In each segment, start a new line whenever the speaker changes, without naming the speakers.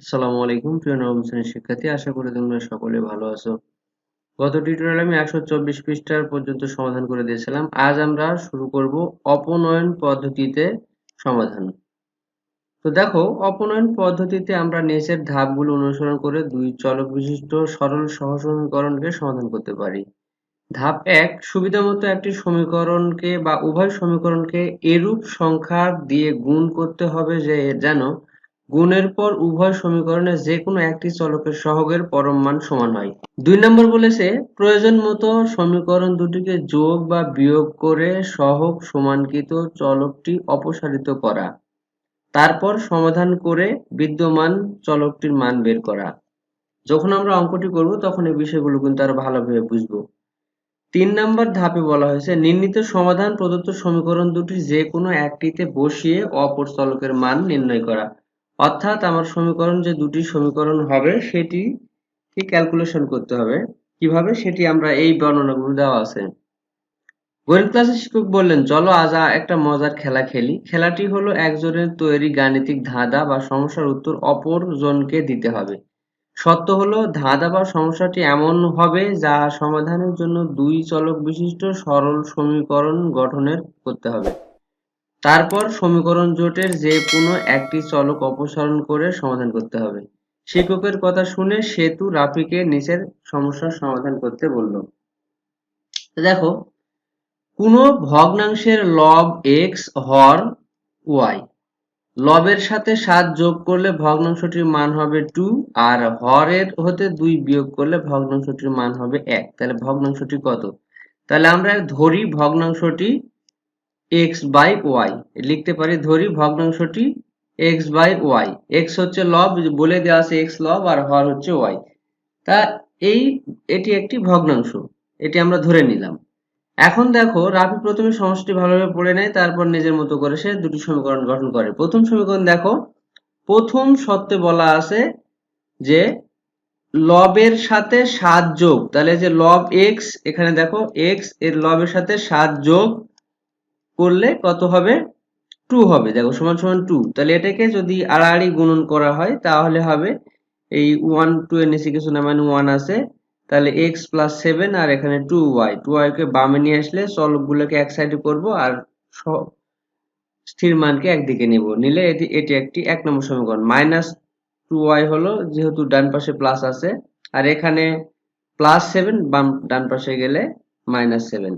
আসসালামু আলাইকুম, প্রিয় নবম শ্রেণির শিক্ষার্থী। আশা করি তোমরা সকলে ভালো আছো। গত টিউটোরিয়ালে আমি একশো চব্বিশ পৃষ্ঠার পর্যন্ত সমাধান করে দিয়েছিলাম। আজ আমরা শুরু করব অপনয়ন পদ্ধতিতে সমাধান। তো দেখো, অপনয়ন পদ্ধতিতে আমরা ধাপগুলো অনুসরণ করে দুই চলক বিশিষ্ট সরল সহসমীকরণকে সমাধান করতে পারি। ধাপ এক, সুবিধামতো একটি সমীকরণকে বা উভয় সমীকরণকে এরূপ সংখ্যা দিয়ে গুণ করতে হবে যে, যেন গুণের পর উভয় সমীকরণে যে কোনো একটি চলকের সহগের পরম মান সমান হয়। দুই নম্বর বলেছে, প্রয়োজন মতো সমীকরণ দুটিকে যোগ বা বিয়োগ করে সহগ সমানকৃত চলকটি অপসারিত করা, তারপর সমাধান করে বিদ্যমান চলকটির মান বের করা। যখন আমরা অঙ্কটি করব, তখন এই বিষয়গুলো কিন্তু আরও ভালোভাবে বুঝব। তিন নম্বর ধাপে বলা হয়েছে, নির্ণীত সমাধান প্রদত্ত সমীকরণ দুটি যে কোনো একটিতে বসিয়ে অপর চলকের মান নির্ণয় করা। অর্থাৎ আমার সমীকরণ যে দুটি সমীকরণ হবে, সেটি ক্যালকুলেশন করতে হবে? কীভাবে? সেটি আমরা এই বর্ণনাগুলো দেওয়া আছে। গণিত ক্লাসের শিক্ষক বললেন, চলো আজ একটা মজার খেলা খেলি। খেলাটি হলো একজনের তৈরি গাণিতিক ধাঁধা বা সমস্যার উত্তর অপর জনকে দিতে হবে। সত্য হলো, ধাঁধা বা সমস্যাটি এমন হবে যা সমাধানের জন্য দুই চলক বিশিষ্ট সরল সমীকরণ গঠনের করতে হবে। তারপর সমীকরণ জোটের যে কোনো একটি চলক অপসারণ করে সমাধান করতে হবে। শিক্ষকের কথা শুনে সেতু রাফিকে নিচের সমস্যার সমাধান করতে বলল। দেখো, কোনো ভগ্নাংশের লব এক্স হর ওয়াই। লবের সাথে সাত যোগ করলে ভগ্নাংশটির মান হবে টু, আর হরের হতে দুই বিয়োগ করলে ভগ্নাংশটির মান হবে এক। তাহলে ভগ্নাংশটি কত? তাহলে আমরা ধরি ভগ্নাংশটি এক্স বাই ওয়াই লিখতে পারি, ধরি ভগ্নাংশটি এক্স বাই ওয়াই এক্স হচ্ছে লব বলে দেওয়া আছে এক্স লব আর হর হচ্ছে ওয়াই তা এই, এটি একটি ভগ্নাংশ। এটি আমরা ধরে নিলাম। এখন দেখো, রাফি প্রথমে সমস্যাটি ভালোভাবে পড়ে নেয়, তারপর নিজের মতো করে সে দুটি সমীকরণ গঠন করে। প্রথম সমীকরণ দেখো, প্রথম সত্যে বলা আছে যে লবের সাথে সাত যোগ। তাহলে যে লব এক্স এখানে দেখো এক্সের লবের সাথে সাত যোগ করলে কত হবে? টু হবে। দেখো, সমান সমান টু তাহলে এটাকে যদি আড়াআড়ি গুণন করা হয়, তাহলে হবে এই ওয়ান টু এর নিচে কিছু না মানে ওয়ান আছে। তাহলে এক্স প্লাস সেভেন আর এখানে টু ওয়াই টু ওয়াইকে বামে নিয়ে আসলে চলকগুলোকে এক সাইডে করব আর স্থির মানকে একদিকে নিব। নিলে এটি এটি একটি এক নম্বর সমীকরণ। মাইনাস টু ওয়াই হলো যেহেতু ডান পাশে প্লাস আছে। আর এখানে প্লাস সেভেন বাম, ডান পাশে গেলে মাইনাস সেভেন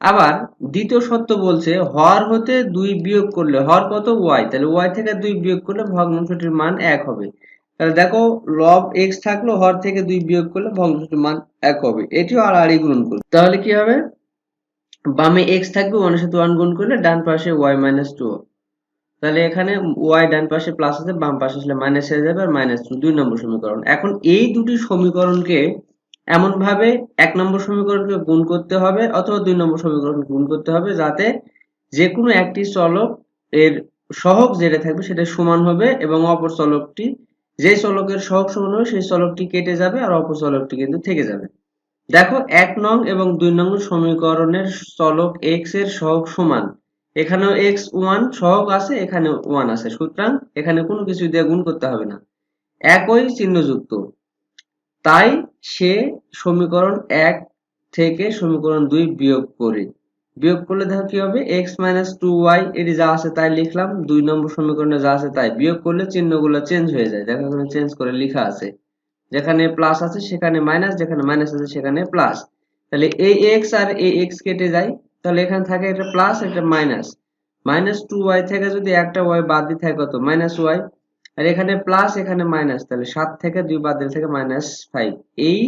আবার দ্বিতীয় সত্য বলছে হর হতে দুই বিয়োগ করলে হর কত? ওয়াই তাহলে ওয়াই থেকে দুই বিয়োগ করলে ভগ্নাংশটির মান এক হবে। তাহলে দেখো লব এক্স থাকল, হর থেকে দুই বিয়োগ করলে ভগ্নাংশটির মান এক হবে। এটিও আর আড়ি গুণ করবে। তাহলে কি হবে? বামে এক্স থাকবে ওয়ানের সাথে ওয়ান গুণ করলে ডান পাশে ওয়াই মাইনাস টু তাহলে এখানে ওয়াই ডান পাশে প্লাস আছে, বাম পাশে আসলে মাইনাস হয়ে যাবে আর মাইনাস টু দুই নম্বর সমীকরণ। এখন এই দুটি সমীকরণকে এমন ভাবে এক নম্বর সমীকরণকে গুণ করতে হবে অথবা দুই নম্বর সমীকরণকে গুণ করতে হবে যাতে যে কোনো একটি চলক এর সহগ যেটা থাকবে সেটা সমান হবে এবং অপর চলকটি যে চলকের সহগ সমান হবে সেই চলকটি কেটে যাবে আর অপর চলকটি কিন্তু থেকে যাবে। দেখো, এক নং এবং দুই নং সমীকরণের চলক এক্সের সহগ সমান। এখানেও এক্স ওয়ান সহগ আছে এখানে ওয়ান আছে। সুতরাং এখানে কোনো কিছু দিয়ে গুণ করতে হবে না। একই চিহ্নযুক্ত। তাই সে সমীকরণ এক থেকে সমীকরণ দুই বিয়োগ করে। বিয়োগ করলে দেখো কি হবে? এক্স মাইনাস টু ওয়াই এটি যা আছে তাই লিখলাম। দুই নম্বর সমীকরণে যা আছে তাই। বিয়োগ করলে চিহ্নগুলো চেঞ্জ হয়ে যায়। দেখো এখানে চেঞ্জ করে লেখা আছে। যেখানে প্লাস আছে সেখানে মাইনাস যেখানে মাইনাস আছে সেখানে প্লাস তাহলে এই এক্স আর এই এক্স কেটে যায়। তাহলে এখানে থাকে একটা প্লাস একটা মাইনাস মাইনাস টু ওয়াই থেকে যদি একটা ওয়াই বাদ দিয়ে থাকে কত? মাইনাস ওয়াই আর এখানে প্লাস এখানে মাইনাস তাহলে সাত থেকে দুই বাদ দিলে থেকে মাইনাস ফাইভ এই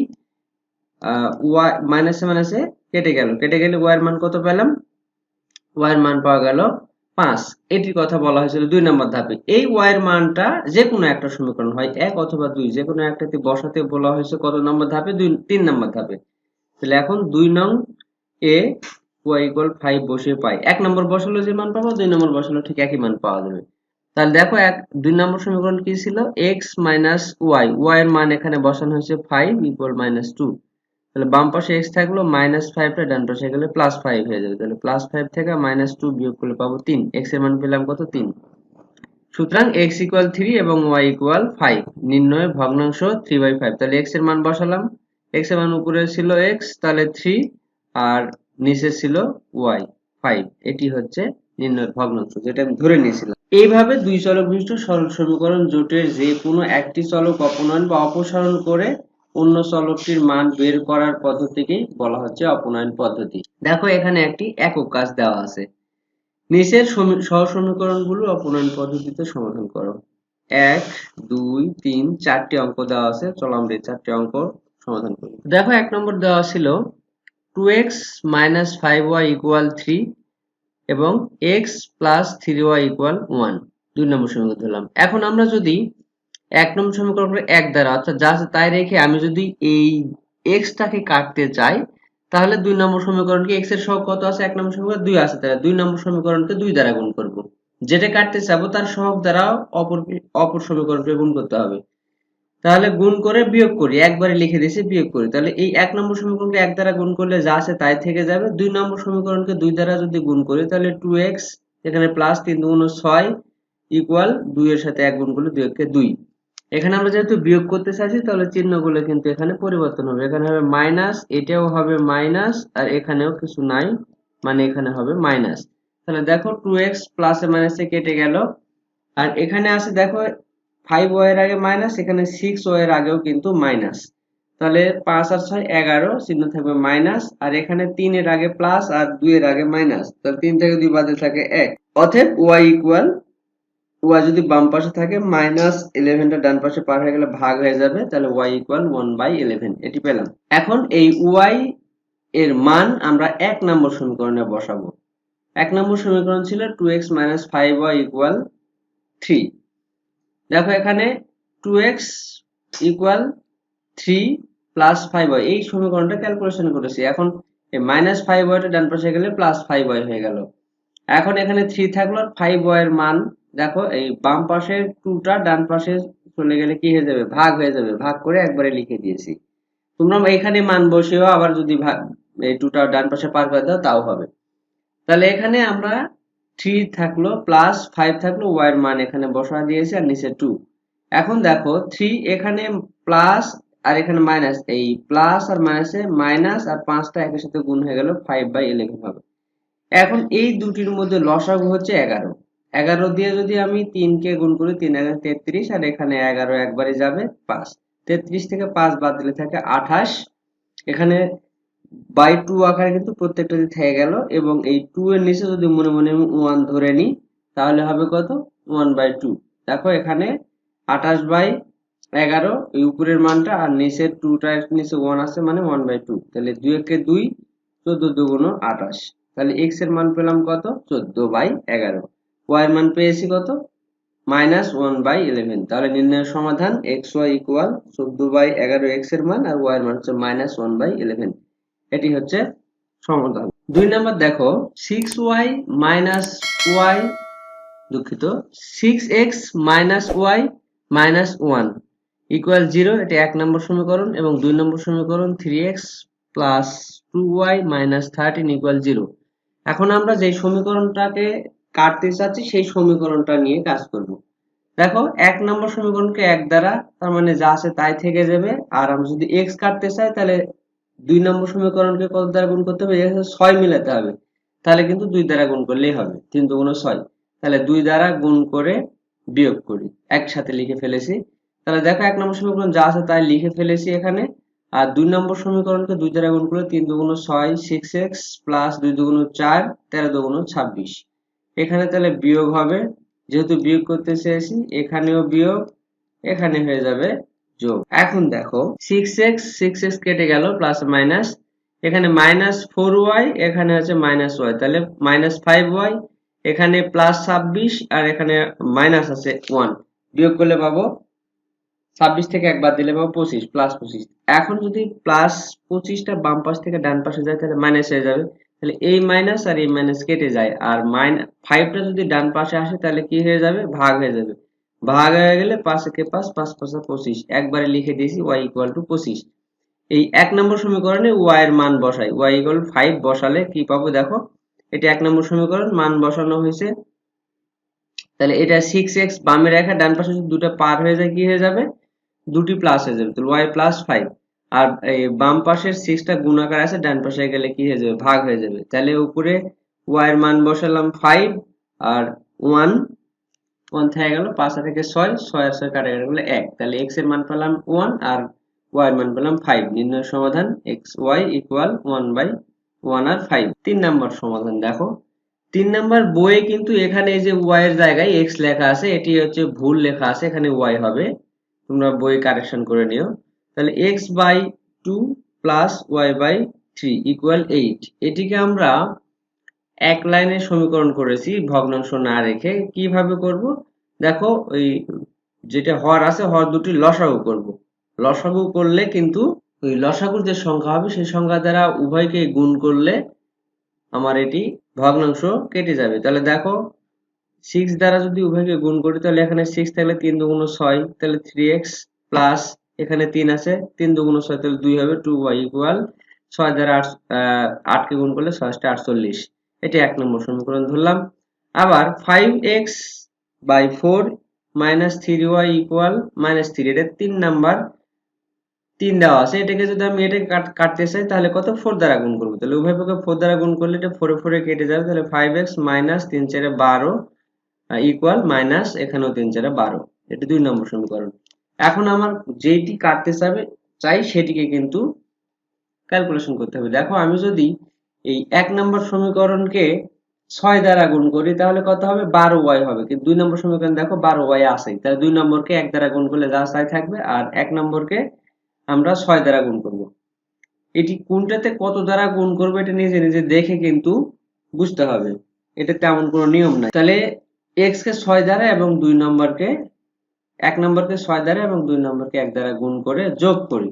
ওয়াই মাইনাসে মাইনাসে কেটে গেল। কেটে গেলে ওয়াই এর মান কত পেলাম? ওয়াই এর মান পাওয়া গেল পাঁচ। এটির কথা বলা হয়েছিল দুই নম্বর ধাপে। এই ওয়াই এর মানটা যে কোনো একটা সমীকরণ হয়, এক অথবা দুই যে কোনো একটাতে বসাতে বলা হয়েছে কত নম্বর ধাপে? দুই, তিন নম্বর ধাপে। তাহলে এখন দুই নং এ ওয়াই ইকুয়াল ফাইভ বসিয়ে পাই। এক নম্বর বসালো যে মান পাবো, দুই নম্বর বসালো ঠিক একই মান পাওয়া যাবে। তাহলে দেখো এক, দুই নম্বর সমীকরণ কি ছিল? এক্স মাইনাস ওয়াই ওয়াই এর মান এখানে বসানো হয়েছে ফাইভ ইকুয়াল মাইনাস টু তাহলে বাম পাশে এক্স থাকল মাইনাস ফাইভটা ডান পাশে গেলে প্লাস ফাইভ হয়ে যাবে। তাহলে প্লাস ফাইভ থেকে মাইনাস টু বিয়োগ করলে পাবো তিন। এক্সের মান পেলাম কত? তিন। সুতরাং এক্স ইকুয়াল থ্রি এবং ওয়াই ইকুয়াল ফাইভ নির্ণয় ভগ্নাংশ থ্রি বাই ফাইভ তাহলে এক্সের মান বসালাম। এক্সের মান উপরে ছিল এক্স তাহলে থ্রি আর নিচে ছিল ওয়াই ফাইভ এটি হচ্ছে নির্ণয় ভগ্নাংশ, যেটা আমি ধরে নিয়েছিলাম। এইভাবে দুই চলক বিশিষ্ট সরল সমীকরণ জোটের যে কোনো একটি চলক অপনয়ন বা অপসারণ করে অন্য চলকটির মান বের করার পদ্ধতিকেই বলা হচ্ছে অপনয়ন পদ্ধতি। দেখো এখানে একটি একক কাজ দেওয়া আছে। নিচের সহ সমীকরণগুলো অপনয়ন পদ্ধতিতে সমাধান করো। এক, দুই, তিন, চারটি অঙ্ক দেওয়া আছে। চলো আমরা এই চারটি অঙ্ক সমাধান করি। দেখো এক নম্বর দেওয়া ছিল two x minus five y equal three এবং x plus three y equal one দুই নম্বর সমীকরণ ধরলাম। এখন আমরা যদি এক নম্বর সমীকরণ এক দ্বারা, অর্থাৎ যা আছে তাই রেখে আমি যদি এই এক্সটাকে কাটতে চাই, তাহলে দুই নম্বর সমীকরণকে এক্সের সহগ কত আছে? এক নম্বর সমীকরণ দুই আছে, তাহলে দুই নম্বর সমীকরণকে দুই দ্বারা গুণ করব। যেটা কাটতে চাবো তার সহগ দ্বারা অপর অপর সমীকরণকে গুণ করতে হবে। তাহলে গুণ করে বিয়োগ করি। একবারে লিখে দিয়েছি বিয়োগ করি। তাহলে এই এক নম্বর সমীকরণকে এক দ্বারা গুণ করলে যা আছে তাই থেকে যাবে। দুই নম্বর সমীকরণকে দুই দ্বারা যদি গুণ করি, তাহলে টু এক্স এখানে প্লাস তিন দুগুণ ছয় ইকুয়াল দুই এর সাথে এক গুণ করলে দুই একে দুই। এখানে আমরা যেহেতু বিয়োগ করতে চাইছি, তাহলে চিহ্নগুলো কিন্তু এখানে পরিবর্তন হবে। এখানে হবে মাইনাস এটাও হবে মাইনাস আর এখানেও কিছু নাই মানে এখানে হবে মাইনাস তাহলে দেখো টু এক্স প্লাসে মাইনাসে কেটে গেল। আর এখানে আছে দেখো ফাইভ ওয়াই এর আগে মাইনাস এখানে সিক্স ওয়াই এর আগেও কিন্তু মাইনাস তাহলে পাঁচ আর ছয় এগারো, চিহ্ন থাকবে মাইনাস আর এখানে তিন এর আগে প্লাস আর দুই এর আগে মাইনাস তাহলে তিন থেকে দুই বাদে থাকে এক। অতএব ওয়াই ইকুয়াল ওয়াই যদি বাম পাশে থাকে মাইনাস ইলেভেনটা ডান পাশে পার হয়ে গেলে ভাগ হয়ে যাবে। তাহলে y equal one by eleven এটি পেলাম। এখন এই ওয়াই এর মান আমরা এক নম্বর সমীকরণে বসাবো। এক নম্বর সমীকরণ ছিল two x minus five y equal three দেখো এখানে two x equal three plus five y এই সমীকরণটা ক্যালকুলেশন করেছি। এখন মাইনাস ফাইভ ওয়াইটা ডান পাশে গেলে প্লাস ফাইভ ওয়াই হয়ে গেল। এখন এখানে থ্রি থাকল ফাইভ ওয়াই এর মান, দেখো এই বাম পাশের টুটা ডান পাশে চলে গেলে কি হয়ে যাবে? ভাগ হয়ে যাবে। ভাগ করে একবারে লিখে দিয়েছি। তোমরা এখানে মান বসেও আবার যদি ভাগ, এই টুটা ডান পাশে পার করে দাও, তাও হবে। তাহলে এখানে আমরা থ্রি থাকল প্লাস ফাইভ থাকল ওয়াই এর মান এখানে বসা দিয়েছি, আর নিচে টু এখন দেখো থ্রি এখানে প্লাস আর এখানে মাইনাস এই প্লাস আর মাইনাসে মাইনাস আর পাঁচটা একের সাথে গুণ হয়ে গেল ফাইভ বাই ইলেভেন হবে। এখন এই দুটির মধ্যে লসাগু হচ্ছে এগারো। এগারো দিয়ে যদি আমি তিনকে গুণ করি, তিন এগারো তেত্রিশ, আর এখানে এগারো একবারে যাবে পাঁচ। তেত্রিশ থেকে পাঁচ বাদ দিলে থাকে আঠাশ। এখানে বাই টু আকারে কিন্তু প্রত্যেকটা থেকে গেল এবং এই টু এর নিচে যদি মনে মনে ওয়ান ধরে নিই, তাহলে হবে কত? ওয়ান বাই টু দেখো এখানে আঠাশ বাই এগারো, এই উপরের মানটা আর নিচের টুটার নিচে ওয়ান আছে মানে ওয়ান বাই টু তাহলে দুই একে দুই, চোদ্দ দুগুণ আঠাশ। তাহলে এক্সের মান পেলাম কত? চোদ্দ বাই এগারো। ওয়াই এর মান পেয়েছি কত? মাইনাস ওয়ান বাই ইলেভেন তাহলে নির্ণয়ের সমাধান এক্স ওয়াই ইকুয়াল চোদ্দ বাই এগারো এক্সের মান আর ওয়াই এর মান হচ্ছে মাইনাস ওয়ান বাই ইলেভেন এটি হচ্ছে সমাধান দুই নাম্বার দেখো সিক্স ওয়াই মাইনাস ওয়াই দুঃখিত six x minus y minus one equal zero এটি এক নম্বর সমীকরণ এবং দুই নম্বর সমীকরণ three x plus two y minus thirteen equal zero এখন আমরা যে সমীকরণটাকে কাটতে চাচ্ছি, সেই সমীকরণটা নিয়ে কাজ করব। দেখো, এক নম্বর সমীকরণকে এক দ্বারা, তার মানে যা আছে তাই থেকে যাবে, আর আমরা যদি এক্স কাটতে চাই, তাহলে দুই নম্বর সমীকরণকে কত দ্বারা গুণ করতে হবে? ছয় মিলাতে হবে। তাহলে কিন্তু দুই দ্বারা গুণ করলেই হবে। তিন দুগুণ ছয়। তাহলে দুই দ্বারা গুণ করে বিয়োগ করি। একসাথে লিখে ফেলেছি। তাহলে দেখো এক নম্বর সমীকরণ যা আছে তাই লিখে ফেলেছি এখানে। আর দুই নম্বর সমীকরণকে দুই দ্বারা গুণ করে তিন দুগুণ ছয় সিক্স এক্স প্লাস দুই দুগুণ চার, তেরো দুগুণ ছাব্বিশ। এখানে তাহলে বিয়োগ হবে। যেহেতু বিয়োগ করতে চেয়েছি, এখানেও বিয়োগ, এখানে হয়ে যাবে যোগ। এখন দেখো সিক্স এক্স সিক্স এক্স কেটে গেল প্লাস মাইনাস এখানে মাইনাস ফোর ওয়াই এখানে হচ্ছে মাইনাস ওয়াই তাহলে মাইনাস ফাইভ ওয়াই এখানে প্লাস ছাব্বিশ আর এখানে মাইনাস আছে ওয়ান বিয়োগ করলে পাবো ছাব্বিশ থেকে একবার দিলে পাবো পঁচিশ প্লাস পঁচিশ। এখন যদি প্লাস পঁচিশটা বাম পাশ থেকে ডান পাশে যায়, তাহলে মাইনাস হয়ে যাবে। তাহলে এই মাইনাস আর এই মাইনাস কেটে যায়। আর মাইনাস ফাইভটা যদি ডান পাশে আসে, তাহলে কি হয়ে যাবে? ভাগ হয়ে যাবে। ভাগ হয়ে গেলে পাঁচ একে পাঁচ পাঁচ পাঁচা পঁচিশ। একবারে লিখে দিয়েছি ওয়াই ইকুয়াল টু পঁচিশ। এই এক নম্বর সমীকরণে ওয়াই এর মান বসাই। ওয়াই ইকুয়াল ফাইভ বসালে কি পাবো দেখো? এটি এক নম্বর সমীকরণ, মান বসানো হয়েছে। তাহলে এটা সিক্স এক্স বামে রেখা, ডান পাশে দুটো পার হয়ে যায়, কি হয়ে যাবে? দুটি প্লাস হয়ে যাবে। তাহলে ওয়াই প্লাস ফাইভ আর এই বাম পাশের সিক্সটা গুণাকার আছে, ডান পাশে গেলে কি হয়ে যাবে? ভাগ হয়ে যাবে। তাহলে উপরে ওয়াই এর মান বসালাম ফাইভ আর ওয়ান ওয়ান থেকে গেল, পাঁচ থেকে ছয় ছয় আর ছয় কাটা গেলে এক। তাহলে এক্সের মান পেলাম ওয়ান আর ওয়াই এর মান পেলাম ফাইভ নির্ণয় সমাধান x y equal one by one R five তিন নাম্বার সমাধান, দেখো। তিন নাম্বার বইয়ে কিন্তু এখানে এই যে ওয়াই এর জায়গায় এক্স লেখা আছে, এটি হচ্ছে ভুল লেখা আছে, এখানে ওয়াই হবে। তোমরা বই কারেকশন করে নিও। তাহলে x by two plus y by three equal eight এটিকে আমরা এক লাইনে সমীকরণ করেছি, ভগ্নাংশ না রেখে। কীভাবে করব? দেখো, ওই যেটা হর আছে, হর দুটি লসাগু করব। লসাগু করলে কিন্তু ওই লসাগুর যে সংখ্যা হবে, সেই সংখ্যা দ্বারা উভয়কে গুণ করলে আমার এটি ভগ্নাংশ কেটে যাবে। তাহলে দেখো সিক্স দ্বারা যদি উভয়কে গুণ করি, তাহলে এখানে সিক্স থাকলে তিন দুগুণ ছয়, তাহলে থ্রি এক্স প্লাস এখানে তিন আছে, তিন দুগুণ ছয় তাহলে দুই হবে টু ওয়াই ইকুয়াল ছয় দ্বারা আট আটকে গুণ করলে ছয়টা আটচল্লিশ। এটি এক নম্বর সমীকরণ ধরলাম। আবার five x by four minus three y equal minus three এটা তিন নাম্বার। তিন দেওয়া আছে, এটাকে যদি আমি এটাকে কাটতে চাই, তাহলে কত? ফোর দ্বারা গুণ করব। তাহলে উভয় পক্ষে ফোর দ্বারা গুণ করলে এটা ফোরে ফোরে কেটে যাবে, তাহলে ফাইভ এক্স মাইনাস তিন চারে বারো ইকুয়াল মাইনাস এখানেও তিন চারে বারো। এটা দুই নম্বর সমীকরণ। এখন আমার যেটি কাটতে চাই সেটিকে কিন্তু ক্যালকুলেশন করতে হবে। দেখো আমি যদি এই এক নম্বর সমীকরণকে ছয় দ্বারা গুণ করি, তাহলে কত হবে? বারো ওয়াই হবে। কিন্তু দুই নম্বর সমীকরণ দেখো, বারো ওয়াই আসে তাহলে দুই নম্বরকে এক দ্বারা গুণ করলে যা চাই থাকবে, আর এক নম্বরকে আমরা ছয় দ্বারা গুণ করব। এটি কোনটাতে কত দ্বারা গুণ করব, এটা নিজে নিজে দেখে কিন্তু বুঝতে হবে। এটা তেমন কোনো নিয়ম নাই। তাহলে এক্স কে ছয় দ্বারা এবং দুই নম্বরকে, এক নম্বরকে ছয় দ্বারা এবং দুই নম্বরকে এক দ্বারা গুণ করে যোগ করি।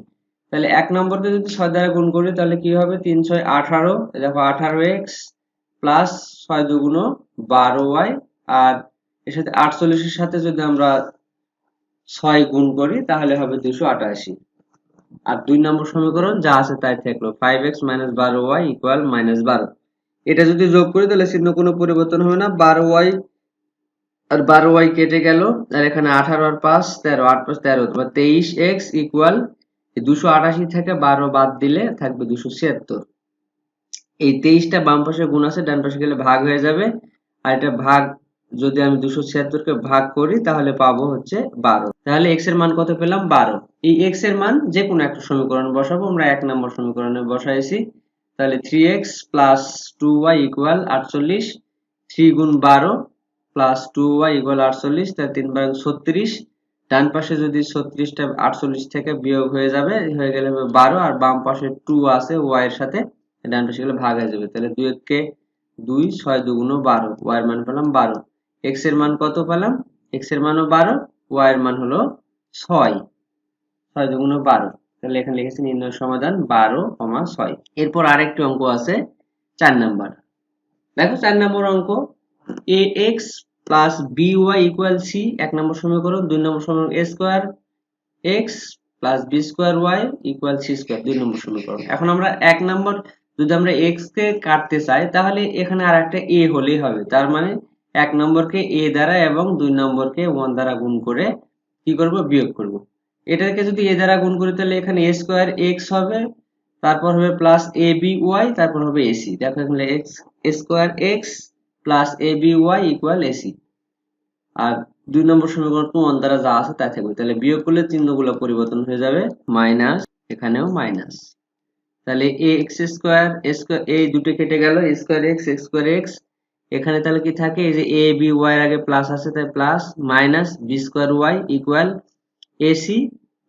তাহলে এক নম্বরকে যদি ছয় দ্বারা গুণ করি, তাহলে কি হবে? তিন ছয় আঠারো দেখো আঠারো এক্স প্লাস ছয় দুগুণ বারো ওয়াই। আর এর সাথে আটচল্লিশের সাথে যদি আমরা ছয় গুণ করি, তাহলে হবে দুশো আটাশি। আর দুই নম্বর সমীকরণ যা আছে তাই থাকল। ফাইভ এক্স মাইনাস বারো ওয়াই ইকুয়াল মাইনাস বারো। এটা যদি যোগ করি, তাহলে চিহ্ন কোনো পরিবর্তন হবে না। বারো ওয়াই আর বারো ওয়াই কেটে গেল। আর এখানে আঠারো আর পাঁচ, তেরো। আট পাঁচ, তেরো। তোমার তেইশ এক্স ইকুয়াল দুশো আটাশি থেকে বারো বাদ দিলে থাকবে দুশো ছিয়াত্তর। এই তেইশটা বাম পাশে গুণ আছে, ডান পাশে গেলে ভাগ হয়ে যাবে। আর এটা ভাগ, যদি আমি দুশো ছিয়াত্তরকে ভাগ করি, তাহলে পাবো হচ্ছে বারো। তাহলে এক্সের মান কত পেলাম? বারো। এই এক্সের মান যে কোনো একটা সমীকরণ বসাবো, আমরা এক নম্বর সমীকরণে বসাইছি। তাহলে three x plus two y equal আটচল্লিশ থ্রি গুণ বারো প্লাস টু ওয়াই ইকুয়াল আটচল্লিশ, তাহলে তিন বারো ছত্রিশ ডান পাশে যদি ছত্রিশটা আটচল্লিশ থেকে বিয়োগ হয়ে যাবে, হয়ে গেলে হবে বারো, আর বাম পাশে টু আছে ওয়াই এর সাথে ডান পাশে গেলে ভাগ হয়ে যাবে। তাহলে দুই কে দুই, ছয় দুগুণ বারো ওয়াই এর মান পেলাম বারো। এক্সের মান কত পেলাম? এক্সের মানও বারো ওয়াই এর মান হলো ছয়। ছয় দুগুণ বারো। তাহলে এখানে লিখেছি নির্ণয় সমাধান বারো কমা ছয়। এরপর আরেকটি অঙ্ক আছে, চার নাম্বার। দেখো চার নম্বর অঙ্ক, a, x plus b y equal c এক নম্বর সমীকরণ, দুই নম্বর সমীকরণ a square x plus b square y equal c square দুই নম্বর সমীকরণ। এখন আমরা এক নম্বর, যদি আমরা এক্স কে কাটতে চাই, তাহলে এখানে আর একটা এ হলেই হবে। তার মানে এক নম্বরকে এ দ্বারা এবং দুই নম্বরকে ওয়ান দ্বারা গুণ করে কি করব? বিয়োগ করব। এটাকে যদি এ দ্বারা গুণ করি, তাহলে এখানে এ স্কোয়ার এক্স হবে, তারপর হবে প্লাস এ বি ওয়াই তারপর হবে এসি দেখো এখানে x square x plus a b y equal ac আর দুই নম্বর সমীকরণ ওয়ান দ্বারা যা আছে তাই থাকবে। তাহলে বিয়োগ করলে চিহ্নগুলো পরিবর্তন হয়ে যাবে, মাইনাস, এখানেও মাইনাস। তাহলে এ এক্স স্কোয়ার স্কোয়ার এই দুটো কেটে গেল স্কোয়ার এক্স স্কোয়ার এক্স এখানে তাহলে কি থাকে, এই যে এ বি ওয়াই এর আগে প্লাস আছে, তাই plus minus b square y equal ac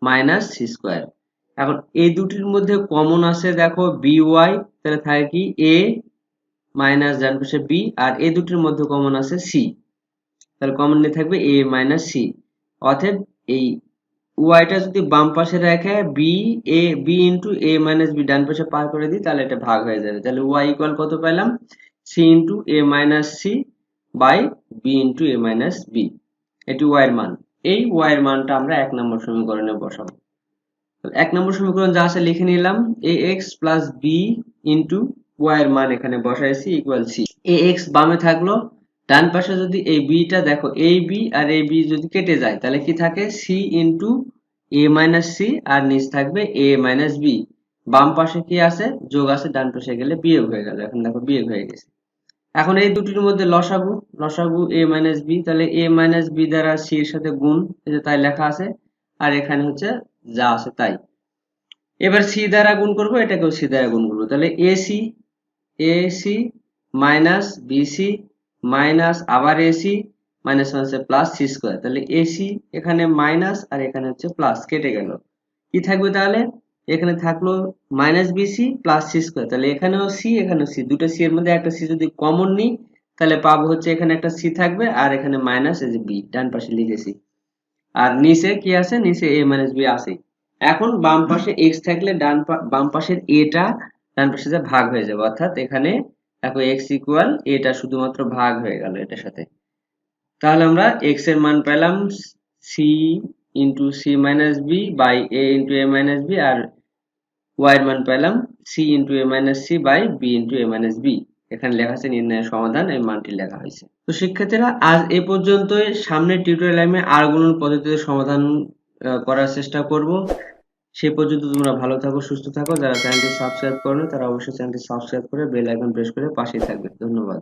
minus c square এখন এই দুটির মধ্যে কমন আছে, দেখো বি ওয়াই তাহলে থাকে কি এ মাইনাস ডান পাশে বি আর এই দুটির মধ্যে কমন আছে সি তাহলে কমন নিয়ে থাকবে এ মাইনাস সি অতএব এই ওয়াইটা যদি বাম পাশে রেখে b a b into a minus b ডান পাশে পার করে দিই, তাহলে এটা ভাগ হয়ে যাবে। তাহলে ওয়াই ইকুয়াল কত পেলাম? C into a minus c by b into a minus b এটি ওয়াই এর মান। এই ওয়াই এর মানটা আমরা এক নম্বর সমীকরণে বসাবো। এক নম্বর সমীকরণ যা আছে লিখে নিলাম a x plus b into y এর মান এখানে বসাইছি ইকুয়াল সি এ এক্স বামে থাকল ডান পাশে যদি এই বিটা দেখো এই বি আর এই বি যদি কেটে যায়, তাহলে কি থাকে? C into a minus c আর নিচ থাকবে এ মাইনাস বি বাম পাশে কি আছে? যোগ আছে, ডান পাশে গেলে বিয়োগ হয়ে গেল। এখন দেখো বিয়োগ হয়ে গেছে। এখন এই দুটির মধ্যে লসাগু লসাগু এ মাইনাস বি তাহলে এ মাইনাস বি দ্বারা সি এর সাথে গুণ, এই যে তাই লেখা আছে, আর এখানে হচ্ছে যা আছে তাই। এবার সি দ্বারা গুণ করব, এটাকেও সি দ্বারা গুণ করব। তাহলে ac ac minus bc minus আবার এসি মাইনাস হচ্ছে প্লাস সি স্কোয়ার তাহলে এসি এখানে মাইনাস আর এখানে হচ্ছে প্লাস কেটে গেল। কি থাকবে তাহলে? এখানে থাকল minus bc plus c square তাহলে এখানেও সি এখানেও সি দুটো সি এর মধ্যে একটা সি যদি কমন নিই, তাহলে পাবো হচ্ছে এখানে একটা সি থাকবে আর এখানে মাইনাস এই যে বি ডান পাশে লিখেছি। আর নিচে কি আছে? নিচে এ মাইনাস বি আছে। এখন বাম পাশে এক্স থাকলে ডান বাম পাশের এটা ডান পাশে যে ভাগ হয়ে যাবে। অর্থাৎ এখানে দেখো এক্স ইকুয়াল এটা শুধুমাত্র ভাগ হয়ে গেল এটার সাথে। তাহলে আমরা এক্সের মান পেলাম c into c minus b by a into a minus b R Y এর মান পেলাম c into a minus c by b into a minus b এখানে লেখা আছে নির্ণয়ের সমাধান, এই মানটি লেখা হয়েছে। তো শিক্ষার্থীরা, আজ এ পর্যন্তই। সামনের টিউটোরিয়াল আমি আর গুণন পদ্ধতিতে সমাধান করার চেষ্টা করব। সে পর্যন্ত তোমরা ভালো থাকো, সুস্থ থাকো। যারা চ্যানেলটি সাবস্ক্রাইব করো তারা অবশ্যই চ্যানেলটি সাবস্ক্রাইব করে বেল আইকন প্রেস করে পাশেই থাকবে। ধন্যবাদ।